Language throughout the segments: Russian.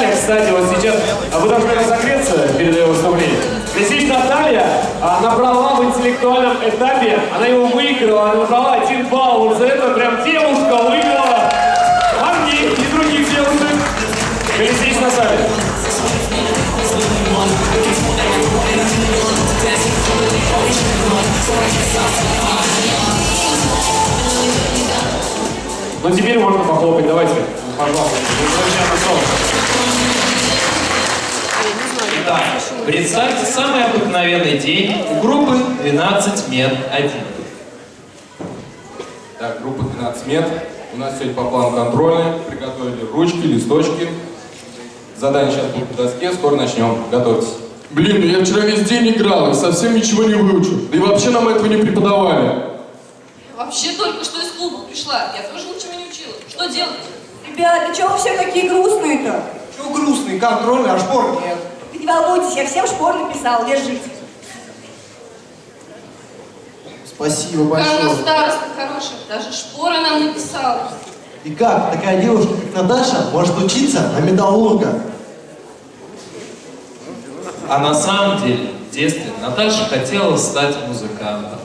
Наталья, кстати, вот сейчас, а вы должны разогреться перед ее выступлением. Алексеевич Наталья а, набрала в интеллектуальном этапе, она его выиграла, она набрала один балл. Вот за это прям девушка выиграла. А мне и других девушек. Алексеевич Наталья. Ну теперь можно похлопать, давайте, пожалуйста. Итак, представьте самый обыкновенный день у группы 12 мет 1. Так, группа 12 мет. У нас сегодня по плану контрольные. Приготовили ручки, листочки. Задание сейчас будет на доске. Скоро начнем. Готовьтесь. Блин, ну я вчера весь день играл и совсем ничего не выучил. Да и вообще нам этого не преподавали. Вообще только что из клуба пришла. Я тоже ничего не учила. Что делать? Ребята, чего вы все такие грустные-то? Чего грустный, контрольный, а шпор нет. Вы не волнуйтесь, я всем шпор написал, держите. Спасибо Какая у нас большое. староста хорошая. Даже шпоры нам написала. И как, такая девушка, как Наташа, может учиться на металлурга? А на самом деле, в детстве Наташа хотела стать музыкантом.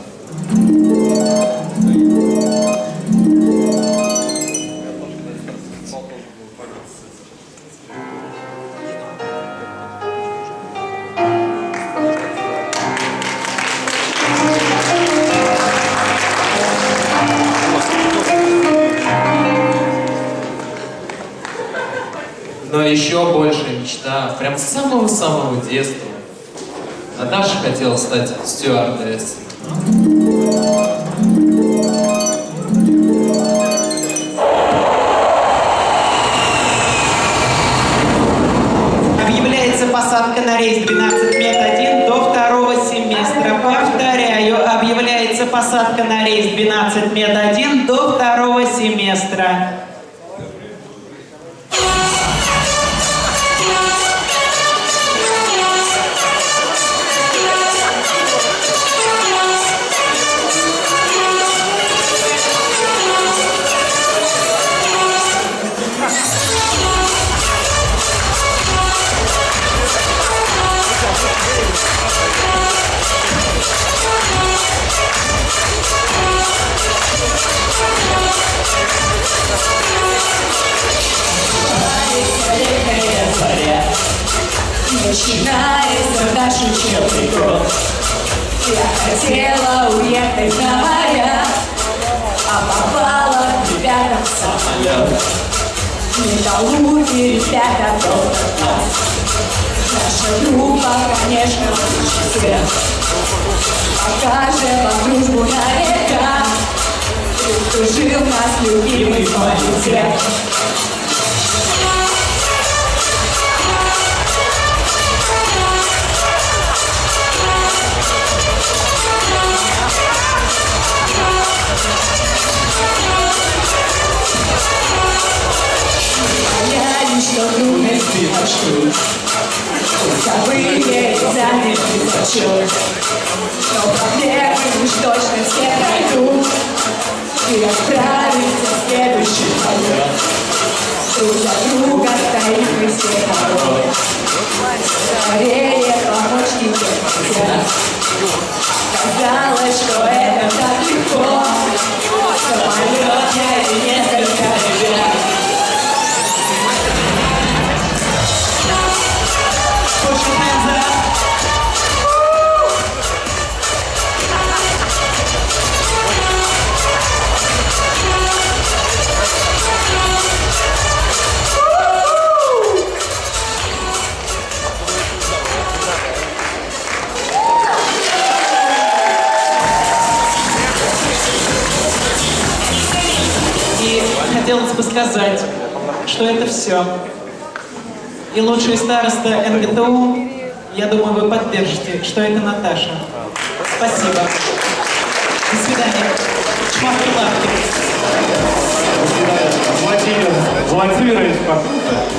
Но еще большая мечта, прям с самого-самого детства. Наташа хотела стать стюардессой. Объявляется посадка на рейс 12 мет 1 до второго семестра. Повторяю, объявляется посадка на рейс 12 мет 1 до второго семестра. Начинается наш учебный год. Я хотела уехать на моря, а попала к ребятам в самолет. Металлурги, ребята, класс. Наша группа, конечно, лучше всех. Покажем вам дружбу на века. Ты жил нас любимый политех. Я еще трудности ношу Вкусовые экзамены зачет Но проблемы уж точно все пройдут И отправимся в следующий полет Друг за друга стоим мы все порой хотелось бы сказать, что это все. И лучший староста НГТУ, я думаю, вы поддержите, что это Наташа. Спасибо. До свидания. Чмак-лапки. Владимир Владимирович.